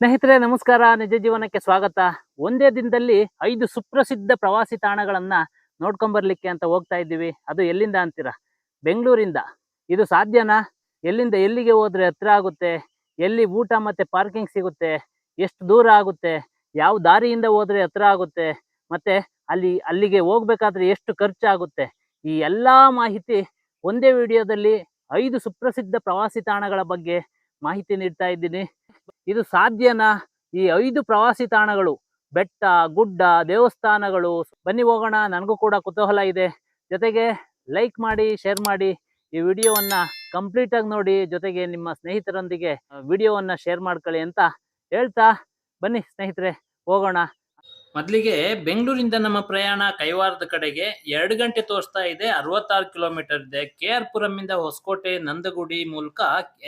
ಸ್ನೇಹಿತರೆ, ನಮಸ್ಕಾರ. ನಿಜ ಜೀವನಕ್ಕೆ ಸ್ವಾಗತ. ಒಂದೇ ದಿನದಲ್ಲಿ ಐದು ಸುಪ್ರಸಿದ್ಧ ಪ್ರವಾಸಿ ತಾಣಗಳನ್ನ ನೋಡ್ಕೊಂಬರ್ಲಿಕ್ಕೆ ಅಂತ ಹೋಗ್ತಾ ಇದ್ದೀವಿ. ಅದು ಎಲ್ಲಿಂದ ಅಂತೀರಾ? ಬೆಂಗಳೂರಿಂದ. ಇದು ಸಾಧ್ಯನಾ? ಎಲ್ಲಿಂದ ಎಲ್ಲಿಗೆ ಹೋದ್ರೆ ಹತ್ರ ಆಗುತ್ತೆ? ಎಲ್ಲಿ ಊಟ ಮತ್ತೆ ಪಾರ್ಕಿಂಗ್ ಸಿಗುತ್ತೆ? ಎಷ್ಟು ದೂರ ಆಗುತ್ತೆ? ಯಾವ ದಾರಿಯಿಂದ ಹೋದ್ರೆ ಹತ್ರ ಆಗುತ್ತೆ? ಮತ್ತೆ ಅಲ್ಲಿ, ಅಲ್ಲಿಗೆ ಹೋಗ್ಬೇಕಾದ್ರೆ ಎಷ್ಟು ಖರ್ಚಾಗುತ್ತೆ? ಈ ಎಲ್ಲಾ ಮಾಹಿತಿ ಒಂದೇ ವಿಡಿಯೋದಲ್ಲಿ ಐದು ಸುಪ್ರಸಿದ್ಧ ಪ್ರವಾಸಿ ತಾಣಗಳ ಬಗ್ಗೆ ಮಾಹಿತಿ ನೀಡ್ತಾ ಇದ್ದೀನಿ. ಇದು ಸಾಧ್ಯನಾ? ಈ ಐದು ಪ್ರವಾಸಿ ತಾಣಗಳು, ಬೆಟ್ಟ, ಗುಡ್ಡ, ದೇವಸ್ಥಾನಗಳು, ಬನ್ನಿ ಹೋಗೋಣ, ನನಗೂ ಕೂಡ ಕುತೂಹಲ ಇದೆ. ಜೊತೆಗೆ ಲೈಕ್ ಮಾಡಿ ಶೇರ್ ಮಾಡಿ, ಈ ವಿಡಿಯೋವನ್ನ ಕಂಪ್ಲೀಟ್ ಆಗಿ ನೋಡಿ, ಜೊತೆಗೆ ನಿಮ್ಮ ಸ್ನೇಹಿತರೊಂದಿಗೆ ವಿಡಿಯೋವನ್ನ ಶೇರ್ ಮಾಡ್ಕೊಳ್ಳಿ ಅಂತ ಹೇಳ್ತಾ ಬನ್ನಿ ಸ್ನೇಹಿತರೆ, ಹೋಗೋಣ. ಮೊದಲಿಗೆ ಬೆಂಗಳೂರಿಂದ ನಮ್ಮ ಪ್ರಯಾಣ ಕೈವಾರದ ಕಡೆಗೆ ಎರಡು ಗಂಟೆ ತೋರಿಸ್ತಾ ಇದೆ. ಅರವತ್ತಾರು ಕಿಲೋಮೀಟರ್ ಇದೆ. ಕೆ ಆರ್ ಪುರಂನಿಂದ ಹೊಸಕೋಟೆ, ನಂದಗುಡಿ ಮೂಲಕ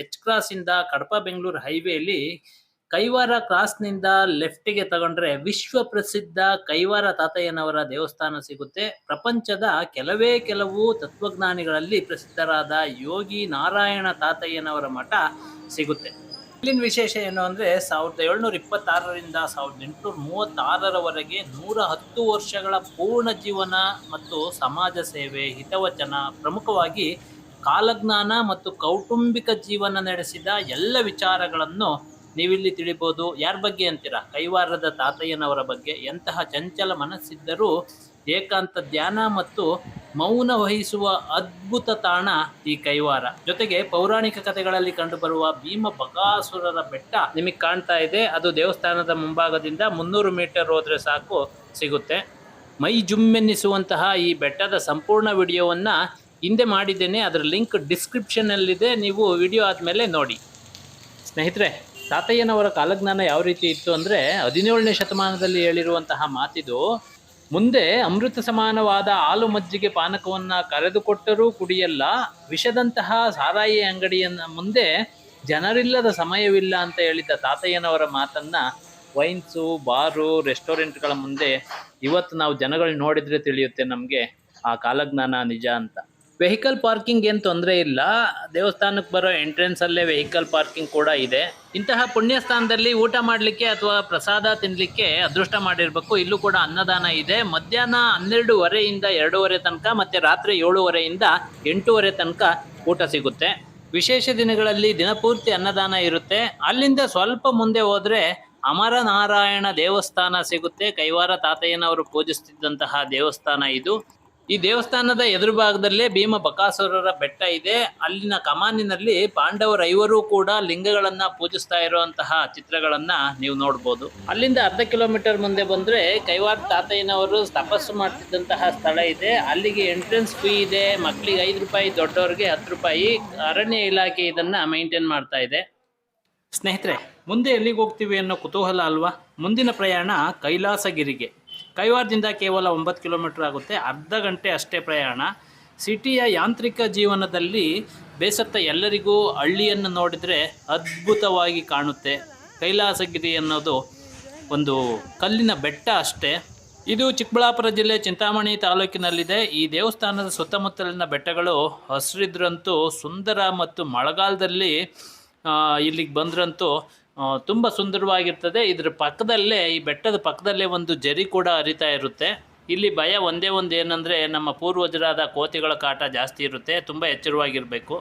ಎಚ್ ಕ್ರಾಸ್ ಇಂದ ಕಡಪ ಬೆಂಗಳೂರು ಹೈವೇಲಿ ಕೈವಾರ ಕ್ರಾಸ್ನಿಂದ ಲೆಫ್ಟಿಗೆ ತಗೊಂಡ್ರೆ ವಿಶ್ವ ಪ್ರಸಿದ್ಧ ಕೈವಾರ ತಾತಯ್ಯನವರ ದೇವಸ್ಥಾನ ಸಿಗುತ್ತೆ. ಪ್ರಪಂಚದ ಕೆಲವೇ ಕೆಲವು ತತ್ವಜ್ಞಾನಿಗಳಲ್ಲಿ ಪ್ರಸಿದ್ಧರಾದ ಯೋಗಿ ನಾರಾಯಣ ತಾತಯ್ಯನವರ ಮಠ ಸಿಗುತ್ತೆ. ಇಲ್ಲಿನ ವಿಶೇಷ ಏನು ಅಂದ್ರೆ ಸಾವಿರದ ಏಳ್ನೂರ ಇಪ್ಪತ್ತಾರರಿಂದ ಸಾವಿರದ ಎಂಟುನೂರ ಮೂವತ್ತಾರರವರೆಗೆ ನೂರ ಹತ್ತು ವರ್ಷಗಳ ಪೂರ್ಣ ಜೀವನ ಮತ್ತು ಸಮಾಜ ಸೇವೆ, ಹಿತವಚನ, ಪ್ರಮುಖವಾಗಿ ಕಾಲಜ್ಞಾನ ಮತ್ತು ಕೌಟುಂಬಿಕ ಜೀವನ ನಡೆಸಿದ ಎಲ್ಲ ವಿಚಾರಗಳನ್ನು ನೀವಿಲ್ಲಿ ತಿಳಿಬೋದು. ಯಾರ ಬಗ್ಗೆ ಅಂತೀರಾ? ಕೈವಾರದ ತಾತಯ್ಯನವರ ಬಗ್ಗೆ. ಎಂತಹ ಚಂಚಲ ಮನಸ್ಸಿದ್ದರೂ ಏಕಾಂತ ಧ್ಯಾನ ಮತ್ತು ಮೌನ ವಹಿಸುವ ಅದ್ಭುತ ತಾಣ ಈ ಕೈವಾರ. ಜೊತೆಗೆ ಪೌರಾಣಿಕ ಕಥೆಗಳಲ್ಲಿ ಕಂಡುಬರುವ ಭೀಮ ಬಕಾಸುರರ ಬೆಟ್ಟ ನಿಮಗೆ ಕಾಣ್ತಾ ಇದೆ. ಅದು ದೇವಸ್ಥಾನದ ಮುಂಭಾಗದಿಂದ ಮುನ್ನೂರು ಮೀಟರ್ ಹೋದ್ರೆ ಸಾಕು, ಸಿಗುತ್ತೆ. ಮೈ ಜುಮ್ಮೆನ್ನಿಸುವಂತಹ ಈ ಬೆಟ್ಟದ ಸಂಪೂರ್ಣ ವಿಡಿಯೋವನ್ನ ಹಿಂದೆ ಮಾಡಿದ್ದೇನೆ. ಅದರ ಲಿಂಕ್ ಡಿಸ್ಕ್ರಿಪ್ಷನ್ನಲ್ಲಿದೆ. ನೀವು ವಿಡಿಯೋ ಆದಮೇಲೆ ನೋಡಿ. ಸ್ನೇಹಿತರೆ, ತಾತಯ್ಯನವರ ಕಾಲಜ್ಞಾನ ಯಾವ ರೀತಿ ಇತ್ತು ಅಂದರೆ ಹದಿನೇಳನೇ ಶತಮಾನದಲ್ಲಿ ಹೇಳಿರುವಂತಹ ಮಾತಿದು ಮುಂದೆ ಅಮೃತ ಸಮಾನವಾದ ಹಾಲು ಮಜ್ಜಿಗೆ ಪಾನಕವನ್ನ ಕರೆದುಕೊಟ್ಟರೂ ಕುಡಿಯಲ್ಲ, ವಿಷದಂತಹ ಸಾರಾಯಿ ಅಂಗಡಿಯನ್ನ ಮುಂದೆ ಜನರಿಲ್ಲದ ಸಮಯವಿಲ್ಲ ಅಂತ ಹೇಳಿದ ತಾತಯ್ಯನವರ ಮಾತನ್ನ ವೈನ್ಸು, ಬಾರು, ರೆಸ್ಟೋರೆಂಟ್ಗಳ ಮುಂದೆ ಇವತ್ತು ನಾವು ಜನಗಳು ನೋಡಿದ್ರೆ ತಿಳಿಯುತ್ತೆ ನಮಗೆ ಆ ಕಾಲಜ್ಞಾನ ನಿಜ ಅಂತ. ವೆಹಿಕಲ್ ಪಾರ್ಕಿಂಗ್ ಏನು ತೊಂದರೆ ಇಲ್ಲ. ದೇವಸ್ಥಾನಕ್ಕೆ ಬರೋ ಎಂಟ್ರೆನ್ಸ್ ಅಲ್ಲೇ ವೆಹಿಕಲ್ ಪಾರ್ಕಿಂಗ್ ಕೂಡ ಇದೆ. ಇಂತಹ ಪುಣ್ಯ ಸ್ಥಾನದಲ್ಲಿ ಊಟ ಮಾಡಲಿಕ್ಕೆ ಅಥವಾ ಪ್ರಸಾದ ತಿನ್ನಲಿಕ್ಕೆ ಅದೃಷ್ಟ ಮಾಡಿರಬೇಕು. ಇಲ್ಲೂ ಕೂಡ ಅನ್ನದಾನ ಇದೆ. ಮಧ್ಯಾಹ್ನ ಹನ್ನೆರಡುವರೆಯಿಂದ ಎರಡೂವರೆ ತನಕ ಮತ್ತೆ ರಾತ್ರಿ ಏಳುವರೆಯಿಂದ ಎಂಟೂವರೆ ತನಕ ಊಟ ಸಿಗುತ್ತೆ. ವಿಶೇಷ ದಿನಗಳಲ್ಲಿ ದಿನಪೂರ್ತಿ ಅನ್ನದಾನ ಇರುತ್ತೆ. ಅಲ್ಲಿಂದ ಸ್ವಲ್ಪ ಮುಂದೆ ಹೋದ್ರೆ ಅಮರನಾರಾಯಣ ದೇವಸ್ಥಾನ ಸಿಗುತ್ತೆ. ಕೈವಾರ ತಾತಯ್ಯನವರು ಪೂಜಿಸ್ತಿದ್ದಂತಹ ದೇವಸ್ಥಾನ ಇದು. ಈ ದೇವಸ್ಥಾನದ ಎದುರು ಭಾಗದಲ್ಲೇ ಭೀಮ ಬಕಾಸುರರ ಬೆಟ್ಟ ಇದೆ. ಅಲ್ಲಿನ ಕಮಾನಿನಲ್ಲಿ ಪಾಂಡವರ ಐವರು ಕೂಡ ಲಿಂಗಗಳನ್ನ ಪೂಜಿಸ್ತಾ ಇರುವಂತಹ ಚಿತ್ರಗಳನ್ನ ನೀವು ನೋಡ್ಬೋದು. ಅಲ್ಲಿಂದ ಅರ್ಧ ಕಿಲೋಮೀಟರ್ ಮುಂದೆ ಬಂದ್ರೆ ಕೈವಾರ್ ತಾತಯ್ಯನವರು ತಪಸ್ಸು ಮಾಡ್ತಿದ್ದಂತಹ ಸ್ಥಳ ಇದೆ. ಅಲ್ಲಿಗೆ ಎಂಟ್ರೆನ್ಸ್ ಫೀ ಇದೆ. ಮಕ್ಕಳಿಗೆ ಐದು ರೂಪಾಯಿ, ದೊಡ್ಡವರಿಗೆ ಹತ್ತು ರೂಪಾಯಿ. ಅರಣ್ಯ ಇಲಾಖೆ ಇದನ್ನ ಮೈಂಟೈನ್ ಮಾಡ್ತಾ ಇದೆ. ಸ್ನೇಹಿತರೆ, ಮುಂದೆ ಎಲ್ಲಿಗೆ ಹೋಗ್ತೀವಿ ಅನ್ನೋ ಕುತೂಹಲ ಅಲ್ವಾ? ಮುಂದಿನ ಪ್ರಯಾಣ ಕೈಲಾಸಗಿರಿಗೆ. ಕೈವಾರದಿಂದ ಕೇವಲ ಒಂಬತ್ತು ಕಿಲೋಮೀಟರ್ ಆಗುತ್ತೆ. ಅರ್ಧ ಗಂಟೆ ಅಷ್ಟೇ ಪ್ರಯಾಣ. ಸಿಟಿಯ ಯಾಂತ್ರಿಕ ಜೀವನದಲ್ಲಿ ಬೇಸತ್ತ ಎಲ್ಲರಿಗೂ ಹಳ್ಳಿಯನ್ನು ನೋಡಿದರೆ ಅದ್ಭುತವಾಗಿ ಕಾಣುತ್ತೆ. ಕೈಲಾಸಗಿರಿ ಅನ್ನೋದು ಒಂದು ಕಲ್ಲಿನ ಬೆಟ್ಟ ಅಷ್ಟೇ. ಇದು ಚಿಕ್ಕಬಳ್ಳಾಪುರ ಜಿಲ್ಲೆ ಚಿಂತಾಮಣಿ ತಾಲೂಕಿನಲ್ಲಿದೆ. ಈ ದೇವಸ್ಥಾನದ ಸುತ್ತಮುತ್ತಲಿನ ಬೆಟ್ಟಗಳು ಹಸಿರಿದ್ರಂತೂ ಸುಂದರ ಮತ್ತು ಮಳೆಗಾಲದಲ್ಲಿ ಇಲ್ಲಿಗೆ ಬಂದ್ರಂತೂ ತುಂಬ ಸುಂದರವಾಗಿರ್ತದೆ. ಇದ್ರ ಪಕ್ಕದಲ್ಲೇ, ಈ ಬೆಟ್ಟದ ಪಕ್ಕದಲ್ಲೇ ಒಂದು ಜರಿ ಕೂಡ ಹರಿತಾ ಇರುತ್ತೆ. ಇಲ್ಲಿ ಭಯ ಒಂದೇ ಒಂದು ಏನಂದರೆ, ನಮ್ಮ ಪೂರ್ವಜರಾದ ಕೋತಿಗಳ ಕಾಟ ಜಾಸ್ತಿ ಇರುತ್ತೆ. ತುಂಬ ಎಚ್ಚರವಾಗಿರಬೇಕು.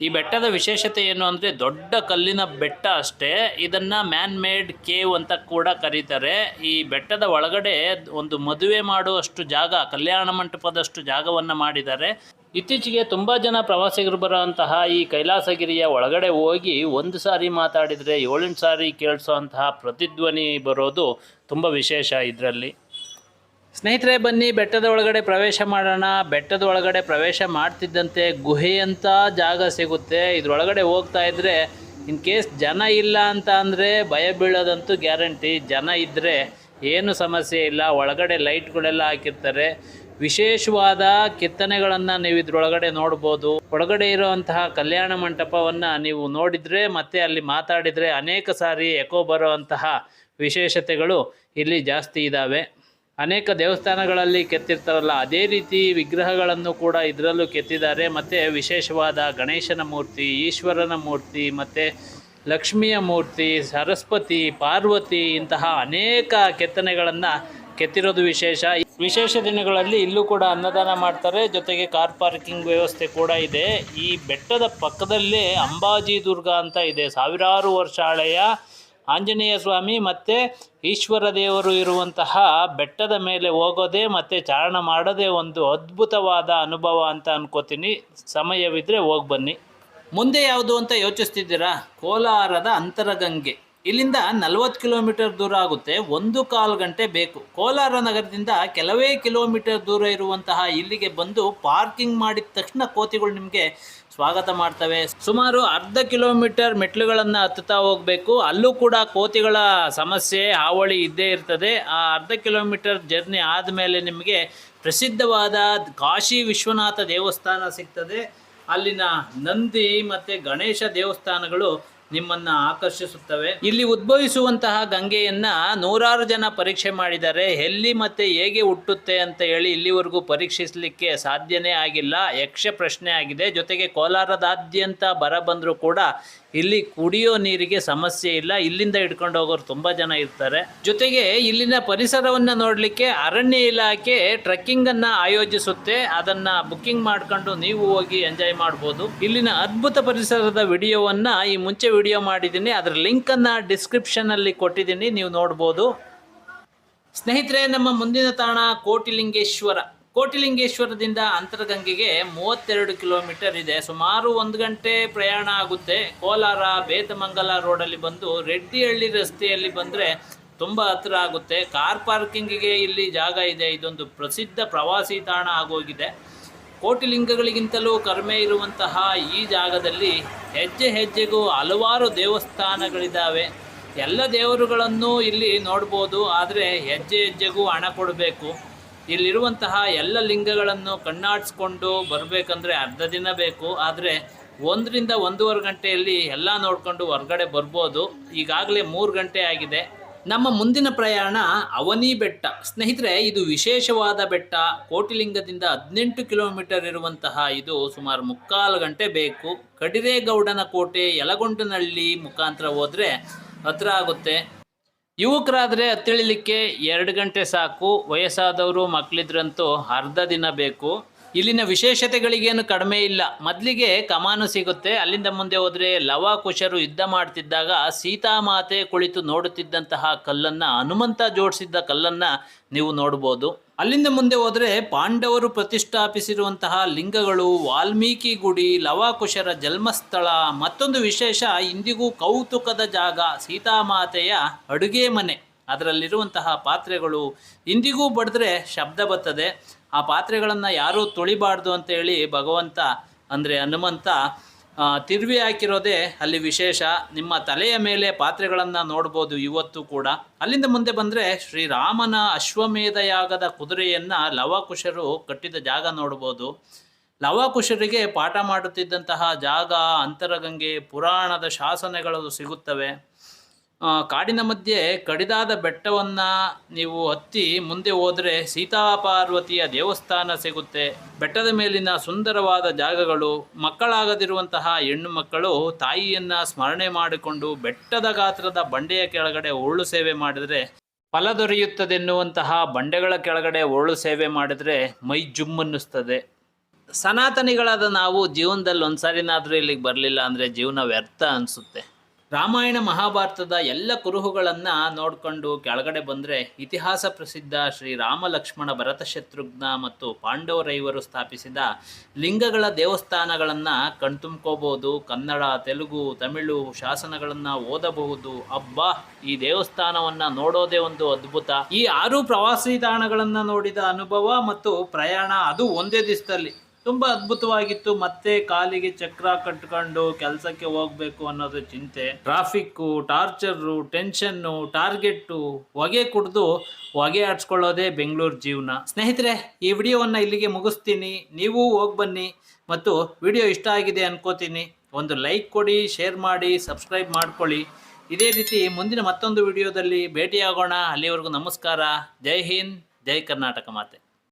ಈ ಬೆಟ್ಟದ ವಿಶೇಷತೆ ಏನು ಅಂದರೆ, ದೊಡ್ಡ ಕಲ್ಲಿನ ಬೆಟ್ಟ ಅಷ್ಟೇ. ಇದನ್ನು ಮ್ಯಾನ್ ಮೇಡ್ ಕೇವ್ ಅಂತ ಕೂಡ ಕರೀತಾರೆ. ಈ ಬೆಟ್ಟದ ಒಳಗಡೆ ಒಂದು ಮದುವೆ ಮಾಡುವಷ್ಟು ಜಾಗ, ಕಲ್ಯಾಣ ಮಂಟಪದಷ್ಟು ಜಾಗವನ್ನು ಮಾಡಿದ್ದಾರೆ. ಇತ್ತೀಚೆಗೆ ತುಂಬ ಜನ ಪ್ರವಾಸಿಗರು ಬರುವಂತಹ ಈ ಕೈಲಾಸಗಿರಿಯ ಒಳಗಡೆ ಹೋಗಿ ಒಂದು ಸಾರಿ ಮಾತಾಡಿದರೆ ಏಳೆಂಟು ಸಾರಿ ಕೇಳಿಸೋಂತಹ ಪ್ರತಿಧ್ವನಿ ಬರೋದು ತುಂಬ ವಿಶೇಷ ಇದರಲ್ಲಿ. ಸ್ನೇಹಿತರೆ, ಬನ್ನಿ, ಬೆಟ್ಟದ ಒಳಗಡೆ ಪ್ರವೇಶ ಮಾಡೋಣ. ಬೆಟ್ಟದ ಒಳಗಡೆ ಪ್ರವೇಶ ಮಾಡ್ತಿದ್ದಂತೆ ಗುಹೆಯಂಥ ಜಾಗ ಸಿಗುತ್ತೆ. ಇದರೊಳಗಡೆ ಹೋಗ್ತಾ ಇದ್ದರೆ ಇನ್ ಕೇಸ್ ಜನ ಇಲ್ಲ ಅಂತ ಅಂದರೆ ಭಯ ಬೀಳೋದಂತೂ ಗ್ಯಾರಂಟಿ. ಜನ ಇದ್ದರೆ ಏನು ಸಮಸ್ಯೆ ಇಲ್ಲ. ಒಳಗಡೆ ಲೈಟ್ಗಳೆಲ್ಲ ಹಾಕಿರ್ತಾರೆ. ವಿಶೇಷವಾದ ಕೆತ್ತನೆಗಳನ್ನು ನೀವು ಇದ್ರೊಳಗಡೆ ನೋಡ್ಬೋದು. ಒಳಗಡೆ ಇರುವಂತಹ ಕಲ್ಯಾಣ ಮಂಟಪವನ್ನು ನೀವು ನೋಡಿದರೆ ಮತ್ತೆ ಅಲ್ಲಿ ಮಾತಾಡಿದರೆ ಅನೇಕ ಸಾರಿ ಎಕೋ ಬರುವಂತಹ ವಿಶೇಷತೆಗಳು ಇಲ್ಲಿ ಜಾಸ್ತಿ ಇದ್ದಾವೆ ಅನೇಕ ದೇವಸ್ಥಾನಗಳಲ್ಲಿ ಕೆತ್ತಿರ್ತಾರಲ್ಲ, ಅದೇ ರೀತಿ ವಿಗ್ರಹಗಳನ್ನು ಕೂಡ ಇದರಲ್ಲೂ ಕೆತ್ತಿದ್ದಾರೆ. ಮತ್ತು ವಿಶೇಷವಾದ ಗಣೇಶನ ಮೂರ್ತಿ, ಈಶ್ವರನ ಮೂರ್ತಿ, ಮತ್ತು ಲಕ್ಷ್ಮಿಯ ಮೂರ್ತಿ, ಸರಸ್ವತಿ, ಪಾರ್ವತಿ ಇಂತಹ ಅನೇಕ ಕೆತ್ತನೆಗಳನ್ನು ಕೆತ್ತಿರೋದು ವಿಶೇಷ. ವಿಶೇಷ ದಿನಗಳಲ್ಲಿ ಇಲ್ಲೂ ಕೂಡ ಅನ್ನದಾನ ಮಾಡ್ತಾರೆ. ಜೊತೆಗೆ ಕಾರ್ ಪಾರ್ಕಿಂಗ್ ವ್ಯವಸ್ಥೆ ಕೂಡ ಇದೆ. ಈ ಬೆಟ್ಟದ ಪಕ್ಕದಲ್ಲೇ ಅಂಬಾಜಿ ದುರ್ಗ ಅಂತ ಇದೆ. ಸಾವಿರಾರು ವರ್ಷ ಹಳೆಯ ಆಂಜನೇಯ ಸ್ವಾಮಿ ಮತ್ತು ಈಶ್ವರ ದೇವರು ಇರುವಂತಹ ಬೆಟ್ಟದ ಮೇಲೆ ಹೋಗೋದೇ ಮತ್ತು ಚಾರಣ ಮಾಡೋದೇ ಒಂದು ಅದ್ಭುತವಾದ ಅನುಭವ ಅಂತ ಅನ್ಕೋತೀನಿ. ಸಮಯವಿದ್ದರೆ ಹೋಗಿ ಬನ್ನಿ. ಮುಂದೆ ಯಾವುದು ಅಂತ ಯೋಚಿಸ್ತಿದ್ದೀರಾ? ಕೋಲಾರದ ಅಂತರಗಂಗೆ. ಇಲ್ಲಿಂದ ನಲವತ್ತು ಕಿಲೋಮೀಟರ್ ದೂರ ಆಗುತ್ತೆ. ಒಂದು ಕಾಲು ಗಂಟೆ ಬೇಕು. ಕೋಲಾರ ನಗರದಿಂದ ಕೆಲವೇ ಕಿಲೋಮೀಟರ್ ದೂರ ಇರುವಂತಹ ಇಲ್ಲಿಗೆ ಬಂದು ಪಾರ್ಕಿಂಗ್ ಮಾಡಿದ ತಕ್ಷಣ ಕೋತಿಗಳು ನಿಮಗೆ ಸ್ವಾಗತ ಮಾಡ್ತವೆ. ಸುಮಾರು ಅರ್ಧ ಕಿಲೋಮೀಟರ್ ಮೆಟ್ಲುಗಳನ್ನು ಹತ್ತುತ್ತಾ ಹೋಗಬೇಕು. ಅಲ್ಲೂ ಕೂಡ ಕೋತಿಗಳ ಸಮಸ್ಯೆ, ಹಾವಳಿ ಇದ್ದೇ ಇರ್ತದೆ. ಆ ಅರ್ಧ ಕಿಲೋಮೀಟರ್ ಜರ್ನಿ ಆದಮೇಲೆ ನಿಮಗೆ ಪ್ರಸಿದ್ಧವಾದ ಕಾಶಿ ವಿಶ್ವನಾಥ ದೇವಸ್ಥಾನ ಸಿಗ್ತದೆ. ಅಲ್ಲಿನ ನಂದಿ ಮತ್ತು ಗಣೇಶ ದೇವಸ್ಥಾನಗಳು ನಿಮ್ಮನ್ನ ಆಕರ್ಷಿಸುತ್ತವೆ. ಇಲ್ಲಿ ಉದ್ಭವಿಸುವಂತಹ ಗಂಗೆಯನ್ನ ನೂರಾರು ಜನ ಪರೀಕ್ಷೆ ಮಾಡಿದರೆ ಎಲ್ಲಿ ಮತ್ತೆ ಹೇಗೆ ಹುಟ್ಟುತ್ತೆ ಅಂತ ಹೇಳಿ ಇಲ್ಲಿವರೆಗೂ ಪರೀಕ್ಷಿಸಲಿಕ್ಕೆ ಸಾಧ್ಯನೇ ಆಗಿಲ್ಲ. ಯಕ್ಷ ಪ್ರಶ್ನೆ ಆಗಿದೆ. ಜೊತೆಗೆ ಕೋಲಾರದಾದ್ಯಂತ ಬರ ಬಂದರೂ ಕೂಡ ಇಲ್ಲಿ ಕುಡಿಯೋ ನೀರಿಗೆ ಸಮಸ್ಯೆ ಇಲ್ಲ. ಇಲ್ಲಿಂದ ಹಿಡ್ಕೊಂಡು ಹೋಗೋರು ತುಂಬ ಜನ ಇರ್ತಾರೆ. ಜೊತೆಗೆ ಇಲ್ಲಿನ ಪರಿಸರವನ್ನ ನೋಡಲಿಕ್ಕೆ ಅರಣ್ಯ ಇಲಾಖೆ ಟ್ರೆಕ್ಕಿಂಗ್ ಅನ್ನ ಆಯೋಜಿಸುತ್ತೆ. ಅದನ್ನ ಬುಕ್ಕಿಂಗ್ ಮಾಡ್ಕೊಂಡು ನೀವು ಹೋಗಿ ಎಂಜಾಯ್ ಮಾಡ್ಬೋದು. ಇಲ್ಲಿನ ಅದ್ಭುತ ಪರಿಸರದ ವಿಡಿಯೋವನ್ನ ಈ ಮುಂಚೆ ವಿಡಿಯೋ ಮಾಡಿದ್ದೀನಿ. ಅದರ ಲಿಂಕನ್ನು ಡಿಸ್ಕ್ರಿಪ್ಷನ್ನಲ್ಲಿ ಡಿಸ್ಕ್ರಿಪ್ಷನ್ ಅಲ್ಲಿ ಕೊಟ್ಟಿದ್ದೀನಿ. ನೀವು ನೋಡ್ಬೋದು. ಸ್ನೇಹಿತರೆ, ನಮ್ಮ ಮುಂದಿನ ತಾಣ ಕೋಟಿಲಿಂಗೇಶ್ವರ. ಕೋಟಿಲಿಂಗೇಶ್ವರದಿಂದ ಅಂತರಗಂಗೆಗೆ ಮೂವತ್ತೆರಡು ಕಿಲೋಮೀಟರ್ ಇದೆ. ಸುಮಾರು ಒಂದು ಗಂಟೆ ಪ್ರಯಾಣ ಆಗುತ್ತೆ. ಕೋಲಾರ, ಬೇತಮಂಗಲ ರೋಡಲ್ಲಿ ಬಂದು ರೆಡ್ಡಿಹಳ್ಳಿ ರಸ್ತೆಯಲ್ಲಿ ಬಂದರೆ ತುಂಬ ಹತ್ತಿರ ಆಗುತ್ತೆ. ಕಾರ್ ಪಾರ್ಕಿಂಗಿಗೆ ಇಲ್ಲಿ ಜಾಗ ಇದೆ. ಇದೊಂದು ಪ್ರಸಿದ್ಧ ಪ್ರವಾಸಿ ತಾಣ ಆಗೋಗಿದೆ. ಕೋಟಿಲಿಂಗಗಳಿಗಿಂತಲೂ ಕಡಿಮೆ ಇರುವಂತಹ ಈ ಜಾಗದಲ್ಲಿ ಹೆಜ್ಜೆ ಹೆಜ್ಜೆಗೂ ಹಲವಾರು ದೇವಸ್ಥಾನಗಳಿದ್ದಾವೆ. ಎಲ್ಲ ದೇವರುಗಳನ್ನು ಇಲ್ಲಿ ನೋಡ್ಬೋದು, ಆದರೆ ಹೆಜ್ಜೆ ಹೆಜ್ಜೆಗೂ ಹಣ ಕೊಡಬೇಕು. ಇಲ್ಲಿರುವಂತಹ ಎಲ್ಲ ಲಿಂಗಗಳನ್ನು ಕಣ್ಣಾಡಿಸ್ಕೊಂಡು ಬರಬೇಕಂದ್ರೆ ಅರ್ಧ ದಿನ ಬೇಕು. ಆದರೆ ಒಂದರಿಂದ ಒಂದೂವರೆ ಗಂಟೆಯಲ್ಲಿ ಎಲ್ಲ ನೋಡಿಕೊಂಡು ಹೊರಗಡೆ ಬರ್ಬೋದು. ಈಗಾಗಲೇ ಮೂರು ಗಂಟೆ ಆಗಿದೆ. ನಮ್ಮ ಮುಂದಿನ ಪ್ರಯಾಣ ಅವನಿ ಬೆಟ್ಟ. ಸ್ನೇಹಿತರೆ, ಇದು ವಿಶೇಷವಾದ ಬೆಟ್ಟ. ಕೋಟಿಲಿಂಗದಿಂದ ಹದಿನೆಂಟು ಕಿಲೋಮೀಟರ್ ಇರುವಂತಹ ಇದು ಸುಮಾರು ಮುಕ್ಕಾಲು ಗಂಟೆ ಬೇಕು. ಕಡಿರೇಗೌಡನ ಕೋಟೆ, ಯಲಗೊಂಡನಹಳ್ಳಿ ಮುಖಾಂತರ ಹೋದರೆ ಹತ್ರ ಆಗುತ್ತೆ. ಯುವಕರಾದರೆ ಹತ್ತಿಳಿಲಿಕ್ಕೆ ಎರಡು ಗಂಟೆ ಸಾಕು. ವಯಸ್ಸಾದವರು ಮಕ್ಕಳಿದ್ರಂತೂ ಅರ್ಧ ದಿನ ಬೇಕು. ಇಲ್ಲಿನ ವಿಶೇಷತೆಗಳಿಗೇನು ಕಡಿಮೆ ಇಲ್ಲ. ಮೊದಲಿಗೆ ಕಮಾನು ಸಿಗುತ್ತೆ, ಅಲ್ಲಿಂದ ಮುಂದೆ ಹೋದರೆ ಲವ ಕುಶರು ಯುದ್ಧ ಮಾಡ್ತಿದ್ದಾಗ ಸೀತಾಮಾತೆ ಕುಳಿತು ನೋಡುತ್ತಿದ್ದಂತಹ ಕಲ್ಲನ್ನು, ಹನುಮಂತ ಜೋಡಿಸಿದ್ದ ಕಲ್ಲನ್ನು ನೀವು ನೋಡ್ಬೋದು. ಅಲ್ಲಿಂದ ಮುಂದೆ ಹೋದರೆ ಪಾಂಡವರು ಪ್ರತಿಷ್ಠಾಪಿಸಿರುವಂತಹ ಲಿಂಗಗಳು, ವಾಲ್ಮೀಕಿ ಗುಡಿ, ಲವಾಕುಶರ ಜನ್ಮಸ್ಥಳ, ಮತ್ತೊಂದು ವಿಶೇಷ ಇಂದಿಗೂ ಕೌತುಕದ ಜಾಗ, ಸೀತಾಮಾತೆಯ ಅಡುಗೆ ಮನೆ. ಅದರಲ್ಲಿರುವಂತಹ ಪಾತ್ರೆಗಳು ಇಂದಿಗೂ ಬಡಿದ್ರೆ ಶಬ್ದ ಬರ್ತದೆ. ಆ ಪಾತ್ರೆಗಳನ್ನು ಯಾರೂ ತೊಳಿಬಾರ್ದು ಅಂತೇಳಿ ಭಗವಂತ, ಅಂದರೆ ಹನುಮಂತ ತಿರುವಿ ಹಾಕಿರೋದೇ ಅಲ್ಲಿ ವಿಶೇಷ. ನಿಮ್ಮ ತಲೆಯ ಮೇಲೆ ಪಾತ್ರೆಗಳನ್ನು ನೋಡ್ಬೋದು ಇವತ್ತು ಕೂಡ. ಅಲ್ಲಿಂದ ಮುಂದೆ ಬಂದರೆ ಶ್ರೀರಾಮನ ಅಶ್ವಮೇಧ ಯಾಗದ ಕುದುರೆಯನ್ನು ಲವಕುಶರು ಕಟ್ಟಿದ ಜಾಗ ನೋಡ್ಬೋದು. ಲವಕುಶರಿಗೆ ಪಾಠ ಮಾಡುತ್ತಿದ್ದಂತಹ ಜಾಗ, ಅಂತರಗಂಗೆ, ಪುರಾಣದ ಶಾಸನಗಳು ಸಿಗುತ್ತವೆ. ಕಾಡಿನ ಮಧ್ಯೆ ಕಡಿದಾದ ಬೆಟ್ಟವನ್ನು ನೀವು ಹತ್ತಿ ಮುಂದೆ ಹೋದರೆ ಸೀತಾಪಾರ್ವತಿಯ ದೇವಸ್ಥಾನ ಸಿಗುತ್ತೆ. ಬೆಟ್ಟದ ಮೇಲಿನ ಸುಂದರವಾದ ಜಾಗಗಳು, ಮಕ್ಕಳಾಗದಿರುವಂತಹ ಹೆಣ್ಣು ಮಕ್ಕಳು ತಾಯಿಯನ್ನು ಸ್ಮರಣೆ ಮಾಡಿಕೊಂಡು ಬೆಟ್ಟದ ಗಾತ್ರದ ಬಂಡೆಯ ಕೆಳಗಡೆ ಉರುಳು ಸೇವೆ ಮಾಡಿದರೆ, ಫಲ ದೊರೆಯುತ್ತದೆನ್ನುವಂತಹ ಬಂಡೆಗಳ ಕೆಳಗಡೆ ಉರುಳು ಸೇವೆ ಮಾಡಿದರೆ ಮೈ ಜುಮ್ಮನ್ನಿಸ್ತದೆ ಸನಾತನಿಗಳಾದ ನಾವು ಜೀವನದಲ್ಲಿ ಒಂದ್ಸಾರಿನಾದರೂ ಇಲ್ಲಿಗೆ ಬರಲಿಲ್ಲ ಅಂದರೆ ಜೀವನ ವ್ಯರ್ಥ ಅನಿಸುತ್ತೆ. ರಾಮಾಯಣ ಮಹಾಭಾರತದ ಎಲ್ಲ ಕುರುಹುಗಳನ್ನು ನೋಡಿಕೊಂಡು ಕೆಳಗಡೆ ಬಂದರೆ ಇತಿಹಾಸ ಪ್ರಸಿದ್ಧ ಶ್ರೀ ರಾಮ ಲಕ್ಷ್ಮಣ ಭರತ ಶತ್ರುಘ್ನ ಮತ್ತು ಪಾಂಡವರೈವರು ಸ್ಥಾಪಿಸಿದ ಲಿಂಗಗಳ ದೇವಸ್ಥಾನಗಳನ್ನು ಕಣ್ತುಂಬ್ಕೋಬೋದು, ಕನ್ನಡ, ತೆಲುಗು, ತಮಿಳು ಶಾಸನಗಳನ್ನು ಓದಬಹುದು. ಅಬ್ಬಾ, ಈ ದೇವಸ್ಥಾನವನ್ನು ನೋಡೋದೇ ಒಂದು ಅದ್ಭುತ. ಈ ಆರು ಪ್ರವಾಸಿ ತಾಣಗಳನ್ನು ನೋಡಿದ ಅನುಭವ ಮತ್ತು ಪ್ರಯಾಣ ಅದು ಒಂದೇ ದಿವಸದಲ್ಲಿ. ತುಂಬ ಅದ್ಭುತವಾಗಿತ್ತು. ಮತ್ತೆ ಕಾಲಿಗೆ ಚಕ್ರ ಕಟ್ಕೊಂಡು ಕೆಲಸಕ್ಕೆ ಹೋಗ್ಬೇಕು ಅನ್ನೋದು ಚಿಂತೆ. ಟ್ರಾಫಿಕ್ಕು ಟಾರ್ಚರು ಟೆನ್ಷನ್ನು, ಟಾರ್ಗೆಟ್ಟು ಹೊಗೆ ಕುಡಿದು ಹೊಗೆ ಆಡ್ಸ್ಕೊಳ್ಳೋದೇ ಬೆಂಗಳೂರು ಜೀವನ. ಸ್ನೇಹಿತರೆ, ಈ ವಿಡಿಯೋವನ್ನು ಇಲ್ಲಿಗೆ ಮುಗಿಸ್ತೀನಿ. ನೀವು ಹೋಗಿ ಬನ್ನಿ ಮತ್ತು ವಿಡಿಯೋ ಇಷ್ಟ ಆಗಿದೆ ಅನ್ಕೋತೀನಿ. ಒಂದು ಲೈಕ್ ಕೊಡಿ, ಶೇರ್ ಮಾಡಿ, ಸಬ್ಸ್ಕ್ರೈಬ್ ಮಾಡ್ಕೊಳ್ಳಿ. ಇದೇ ರೀತಿ ಮುಂದಿನ ಮತ್ತೊಂದು ವಿಡಿಯೋದಲ್ಲಿ ಭೇಟಿಯಾಗೋಣ. ಅಲ್ಲಿವರೆಗೂ ನಮಸ್ಕಾರ. ಜೈ ಹಿಂದ್, ಜೈ ಕರ್ನಾಟಕ ಮಾತೆ.